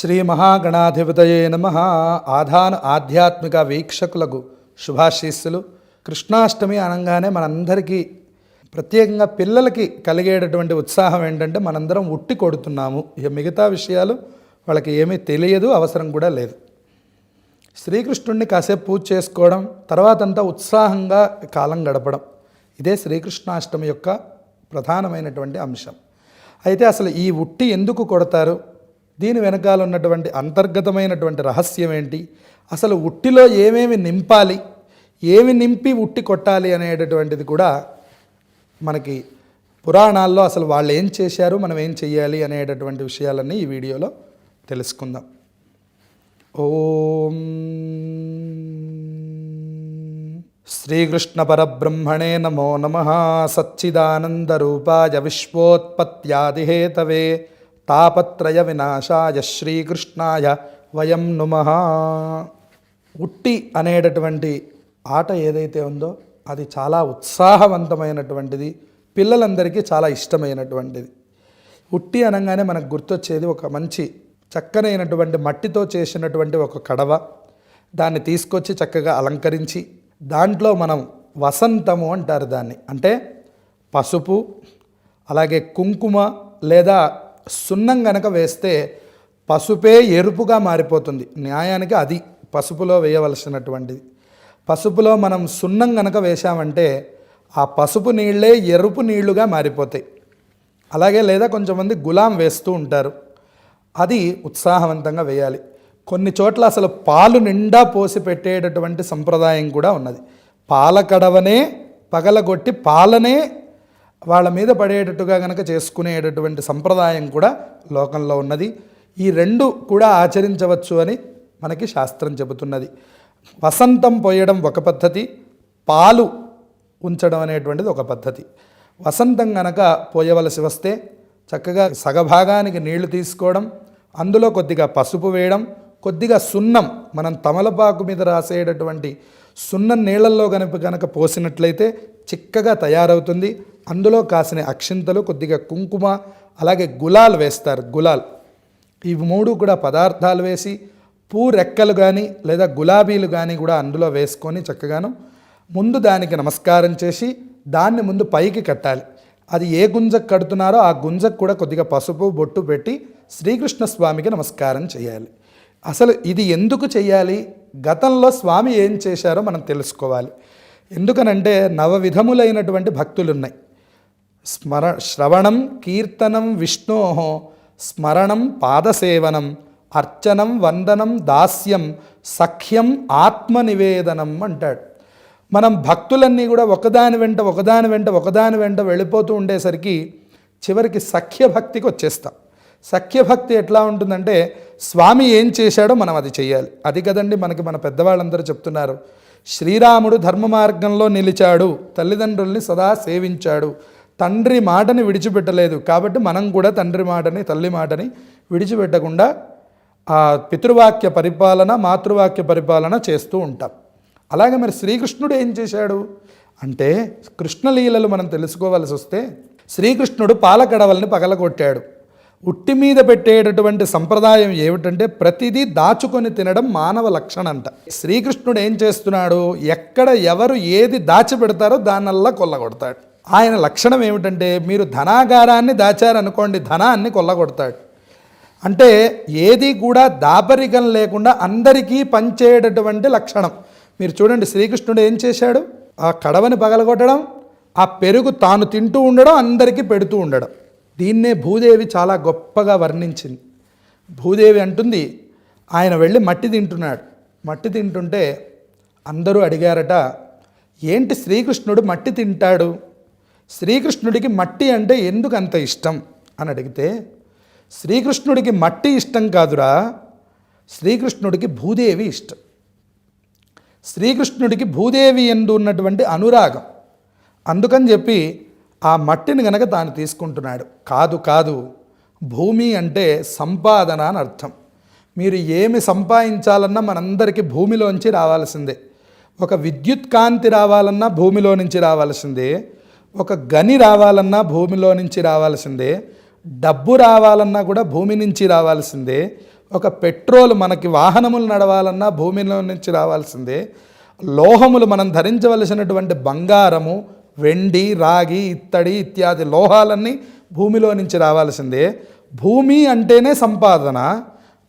శ్రీ మహాగణాధిపతయే నమ. ఆధాన ఆధ్యాత్మిక వీక్షకులకు శుభాశీస్సులు. కృష్ణాష్టమి అనగానే మనందరికీ ప్రత్యేకంగా పిల్లలకి కలిగేటటువంటి ఉత్సాహం ఏంటంటే మనందరం ఉట్టి కొడుతున్నాము. ఇక మిగతా విషయాలు వాళ్ళకి ఏమీ తెలియదు అవసరం కూడా లేదు. శ్రీకృష్ణుడిని కాసేపు పూజ చేసుకోవడం తర్వాత అంతా ఉత్సాహంగా కాలం గడపడం. ఇదే శ్రీకృష్ణాష్టమి యొక్క ప్రధానమైనటువంటి అంశం. అయితే అసలు ఈ ఉట్టి ఎందుకు కొడతారు? దీని వెనకాల ఉన్నటువంటి అంతర్గతమైనటువంటి రహస్యం ఏంటి? అసలు ఉట్టిలో ఏమేమి నింపాలి? ఏమి నింపి ఉట్టి కొట్టాలి అనేటటువంటిది కూడా మనకి పురాణాల్లో అసలు వాళ్ళు ఏం చేశారు? మనం ఏం చెయ్యాలి? అనేటటువంటి విషయాలన్నీ ఈ వీడియోలో తెలుసుకుందాం. ఓం శ్రీకృష్ణ పరబ్రహ్మణే నమో నమ. సచ్చిదానందరూపాయ విశ్వోత్పత్యాదిహేతవే. తాపత్రయ వినాశాయ శ్రీకృష్ణాయ వయం నుమ. ఉట్టి అనేటటువంటి ఆట ఏదైతే ఉందో అది చాలా ఉత్సాహవంతమైనటువంటిది పిల్లలందరికీ చాలా ఇష్టమైనటువంటిది. ఉట్టి అనగానే మనకు గుర్తొచ్చేది ఒక మంచి చక్కనైనటువంటి మట్టితో చేసినటువంటి ఒక కడవ. దాన్ని తీసుకొచ్చి చక్కగా అలంకరించి దాంట్లో మనం వసంతము అంటారు దాన్ని. అంటే పసుపు అలాగే కుంకుమ లేదా సున్నం గనక వేస్తే పసుపే ఎరుపుగా మారిపోతుంది. న్యాయానికి అది పసుపులో వేయవలసినటువంటిది. పసుపులో మనం సున్నం గనక వేశామంటే ఆ పసుపు నీళ్ళే ఎరుపు నీళ్ళుగా మారిపోతాయి. అలాగే లేదా కొంచెంమంది గులాం వేస్తూ ఉంటారు. అది ఉత్సాహవంతంగా వేయాలి. కొన్ని చోట్ల అసలు పాలు నిండా పోసి పెట్టేటటువంటి సంప్రదాయం కూడా ఉన్నది. పాల కడవనే పగలగొట్టి పాలనే వాళ్ళ మీద పడేటట్టుగా కనుక చేసుకునేటటువంటి సంప్రదాయం కూడా లోకంలో ఉన్నది. ఈ రెండు కూడా ఆచరించవచ్చు అని మనకి శాస్త్రం చెబుతున్నది. వసంతం పోయడం ఒక పద్ధతి పాలు ఉంచడం అనేటువంటిది ఒక పద్ధతి. వసంతం గనక పోయవలసి వస్తే చక్కగా సగభాగానికి నీళ్ళు తీసుకోవడం అందులో కొద్దిగా పసుపు వేయడం కొద్దిగా సున్నం మనం తమలపాకు మీద రాసేటటువంటి సున్నం నీళ్ళల్లో కనుక కనుక పోసినట్లయితే చిక్కగా తయారవుతుంది. అందులో కాసిన అక్షింతలు కొద్దిగా కుంకుమ అలాగే గులాల్ వేస్తారు గులాల్. ఇవి మూడు కూడా పదార్థాలు వేసి పూ రెక్కలు కానీ లేదా గులాబీలు కానీ కూడా అందులో వేసుకొని చక్కగాను ముందు దానికి నమస్కారం చేసి దాన్ని ముందు పైకి కట్టాలి. అది ఏ గుంజకు కడుతున్నారో ఆ గుంజకు కూడా కొద్దిగా పసుపు బొట్టు పెట్టి శ్రీకృష్ణ స్వామికి నమస్కారం చేయాలి. అసలు ఇది ఎందుకు చేయాలి? గతంలో స్వామి ఏం చేశారో మనం తెలుసుకోవాలి. ఎందుకనంటే నవ విధములైనటువంటి భక్తులు ఉన్నాయి స్మర శ్రవణం కీర్తనం విష్ణో స్మరణం పాదసేవనం అర్చనం వందనం దాస్యం సఖ్యం ఆత్మనివేదనం అంటాడు. మనం భక్తులన్నీ కూడా ఒకదాని వెంట ఒకదాని వెంట ఒకదాని వెంట వెళ్ళిపోతూ ఉండేసరికి చివరికి సఖ్యభక్తికి వచ్చేస్తాం. సఖ్యభక్తి ఎట్లా ఉంటుందంటే స్వామి ఏం చేశాడో మనం అది చేయాలి అది కదండి మనకి మన పెద్దవాళ్ళందరూ చెప్తున్నారు. శ్రీరాముడు ధర్మ మార్గంలో నిలిచాడు. తల్లిదండ్రుల్ని సదా సేవించాడు. తండ్రి మాటని విడిచిపెట్టలేదు. కాబట్టి మనం కూడా తండ్రి మాటని తల్లి మాటని విడిచిపెట్టకుండా ఆ పితృవాక్య పరిపాలన మాతృవాక్య పరిపాలన చేస్తూ ఉంటాం. అలాగే మరి శ్రీకృష్ణుడు ఏం చేశాడు? అంటే కృష్ణలీలలు మనం తెలుసుకోవాల్సి వస్తే శ్రీకృష్ణుడు పాలకడవల్ని పగలగొట్టాడు. ఉట్టి మీద పెట్టేటటువంటి సంప్రదాయం ఏమిటంటే ప్రతిదీ దాచుకొని తినడం మానవ లక్షణం అంట శ్రీకృష్ణుడు ఏం చేస్తున్నాడు? ఎక్కడ ఎవరు ఏది దాచిపెడతారో దానల్లా కొల్లగొడతాడు. ఆయన లక్షణం ఏమిటంటే మీరు ధనాగారాన్ని దాచారనుకోండి ధనాన్ని కొల్లగొడతాడు. అంటే ఏది కూడా దాపరికం లేకుండా అందరికీ పంచేటటువంటి లక్షణం. మీరు చూడండి శ్రీకృష్ణుడు ఏం చేశాడు? ఆ కడవని పగలగొట్టడం ఆ పెరుగు తాను తింటూ ఉండడం అందరికీ పెడుతూ ఉండడం. దీన్నే భూదేవి చాలా గొప్పగా వర్ణించింది. భూదేవి అంటుంది ఆయన వెళ్ళి మట్టి తింటున్నాడు. మట్టి తింటుంటే అందరూ అడిగారట ఏంటి శ్రీకృష్ణుడు మట్టి తింటాడు? శ్రీకృష్ణుడికి మట్టి అంటే ఎందుకు అంత ఇష్టం? అని అడిగితే శ్రీకృష్ణుడికి మట్టి ఇష్టం కాదురా శ్రీకృష్ణుడికి భూదేవి ఇష్టం. శ్రీకృష్ణుడికి భూదేవి ఎందు ఉన్నటువంటి అనురాగం. అందుకని చెప్పి ఆ మట్టిని గనక తాను తీసుకుంటున్నాడు. కాదు కాదు భూమి అంటే సంపాదన అని అర్థం. మీరు ఏమి సంపాదించాలన్నా మనందరికీ భూమిలోంచి రావాల్సిందే. ఒక విద్యుత్ కాంతి రావాలన్నా భూమిలో నుంచి రావాల్సిందే. ఒక గని రావాలన్నా భూమిలో నుంచి రావాల్సిందే డబ్బు రావాలన్నా కూడా భూమి నుంచి రావాల్సిందే ఒక పెట్రోల్ మనకి వాహనములు నడవాలన్నా భూమిలో నుంచి రావాల్సిందే లోహములు మనం ధరించవలసినటువంటి బంగారము వెండి రాగి ఇత్తడి ఇత్యాది లోహాలన్నీ భూమిలో నుంచి రావాల్సిందే. భూమి అంటేనే సంపాదన.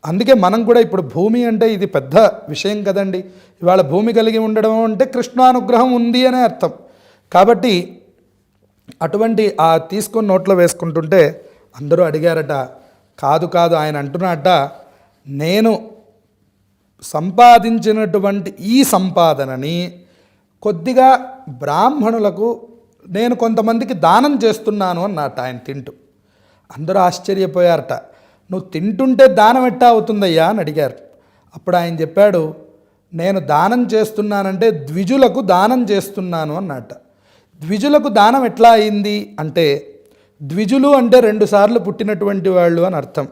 అందుకే మనం కూడా ఇప్పుడు భూమి అంటే ఇది పెద్ద విషయం కదండి. ఇవాళ భూమి కలిగి ఉండడం అంటే కృష్ణానుగ్రహం ఉంది అనే అర్థం. కాబట్టి అటువంటి ఆ తీసుకొని నోట్లో వేసుకుంటుంటే అందరూ అడిగారట కాదు కాదు ఆయన అంటున్నట నేను సంపాదించినటువంటి ఈ సంపాదనని కొద్దిగా బ్రాహ్మణులకు నేను కొంతమందికి దానం చేస్తున్నాను అన్నట ఆయన తింటూ. అందరూ ఆశ్చర్యపోయారట. నువ్వు తింటుంటే దానం ఎట్టా అవుతుందయ్యా? అని అడిగారు. అప్పుడు ఆయన చెప్పాడు నేను దానం చేస్తున్నానంటే ద్విజులకు దానం చేస్తున్నాను అన్నట్ట ద్విజులకు దానం ఎట్లా అయింది అంటే ద్విజులు అంటే రెండుసార్లు పుట్టినటువంటి వాళ్ళు అని అర్థం.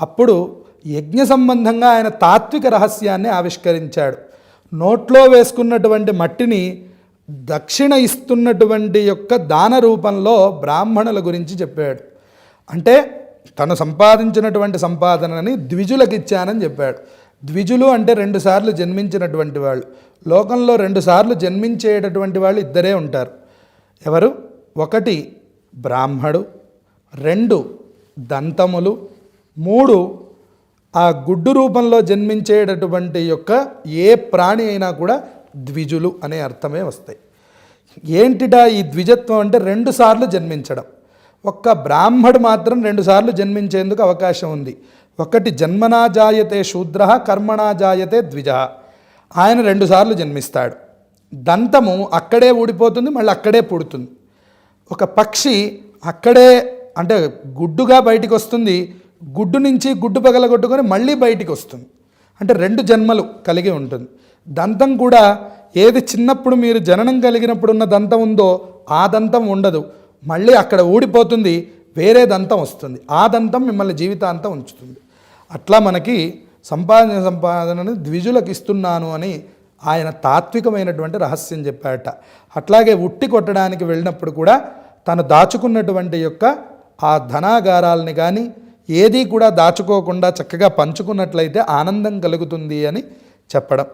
అప్పుడు యజ్ఞ సంబంధంగా ఆయన తాత్విక రహస్యాన్ని ఆవిష్కరించాడు. నోట్లో వేసుకున్నటువంటి మట్టిని దక్షిణ ఇస్తున్నటువంటి యొక్క దాన రూపంలో బ్రాహ్మణుల గురించి చెప్పాడు. అంటే తను సంపాదించినటువంటి సంపాదనని ద్విజులకు ఇచ్చానని చెప్పాడు. ద్విజులు అంటే రెండుసార్లు జన్మించినటువంటి వాళ్ళు. లోకంలో రెండుసార్లు జన్మించేటటువంటి వాళ్ళు ఇద్దరే ఉంటారు. ఎవరు? ఒకటి బ్రాహ్మడు రెండు దంతములు మూడు ఆ గుడ్డు రూపంలో జన్మించేటటువంటి యొక్క ఏ ప్రాణి అయినా కూడా ద్విజులు అనే అర్థమే వస్తాయి. ఏంటిటా ఈ ద్విజత్వం అంటే రెండు సార్లు జన్మించడం. ఒక్క బ్రాహ్మడు మాత్రం రెండుసార్లు జన్మించేందుకు అవకాశం ఉంది. ఒకటి జన్మనా జాయతే శూద్ర కర్మణా జాయతే ద్విజ. ఆయన రెండుసార్లు జన్మిస్తాడు. దంతము అక్కడే ఊడిపోతుంది మళ్ళీ అక్కడే పుడుతుంది. ఒక పక్షి అక్కడే అంటే గుడ్డుగా బయటికి వస్తుంది గుడ్డు నుంచి గుడ్డు పగలగొట్టుకొని మళ్ళీ బయటికి వస్తుంది. అంటే రెండు జన్మలు కలిగి ఉంటుంది. దంతం కూడా ఏది చిన్నప్పుడు మీరు జననం కలిగినప్పుడు ఉన్న దంతం ఉందో ఆ దంతం ఉండదు. మళ్ళీ అక్కడ ఊడిపోతుంది వేరే దంతం వస్తుంది. ఆ దంతం మిమ్మల్ని జీవితాంతం ఉంచుతుంది. అట్లా మనకి సంపాదన సంపాదనని ద్విజులకు ఇస్తున్నాను అని ఆయన తాత్వికమైనటువంటి రహస్యం చెప్పాడట. అట్లాగే ఉట్టి కొట్టడానికి వెళ్ళినప్పుడు కూడా తను దాచుకున్నటువంటి యొక్క ఆ ధనాగారాలని కానీ ఏదీ కూడా దాచుకోకుండా చక్కగా పంచుకున్నట్లయితే ఆనందం కలుగుతుంది అని చెప్పడం.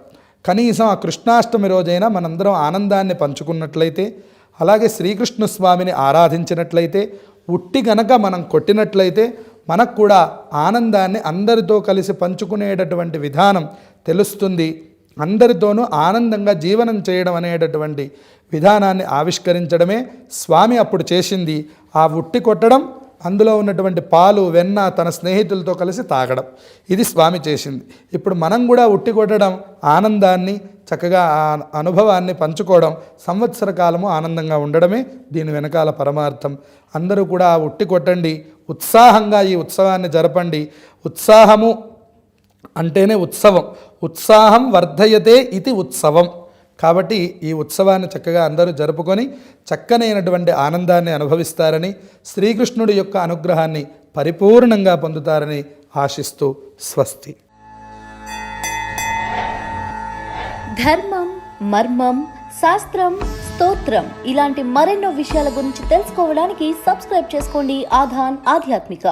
కనీసం ఆ కృష్ణాష్టమి రోజైనా మనందరం ఆనందాన్ని పంచుకున్నట్లయితే అలాగే శ్రీకృష్ణ స్వామిని ఆరాధించినట్లయితే ఉట్టి గనక మనం కొట్టినట్లయితే మనకు కూడా ఆనందాన్ని అందరితో కలిసి పంచుకునేటటువంటి విధానం తెలుస్తుంది. అందరితోనూ ఆనందంగా జీవనం చేయడం అనేటటువంటి విధానాన్ని ఆవిష్కరించడమే స్వామి అప్పుడు చేసింది. ఆ ఉట్టి కొట్టడం అందులో ఉన్నటువంటి పాలు వెన్న తన స్నేహితులతో కలిసి తాగడం ఇది స్వామి చేసింది. ఇప్పుడు మనం కూడా ఉట్టి కొట్టడం ఆనందాన్ని చక్కగా ఆ అనుభవాన్ని పంచుకోవడం సంవత్సర కాలము ఆనందంగా ఉండడమే దీని వెనకాల పరమార్థం. అందరూ కూడా ఆ ఉట్టి కొట్టండి ఉత్సాహంగా ఈ ఉత్సవాన్ని జరపండి. ఉత్సాహము అంటేనే ఉత్సవం. ఉత్సాహం వర్ధయతే ఇది ఉత్సవం. కాబట్టి ఈ ఉత్సవాన్ని చక్కగా అందరూ జరుపుకొని చక్కనైనటువంటి ఆనందాన్ని అనుభవిస్తారని శ్రీకృష్ణుడి యొక్క అనుగ్రహాన్ని పరిపూర్ణంగా పొందుతారని ఆశిస్తూ స్వస్తి. ధర్మం మర్మం శాస్త్రం స్తోత్రం ఇలాంటి మరెన్నో విషయాల గురించి తెలుసుకోవడానికి సబ్స్క్రైబ్ చేసుకోండి ఆధాన్ ఆధ్యాత్మిక.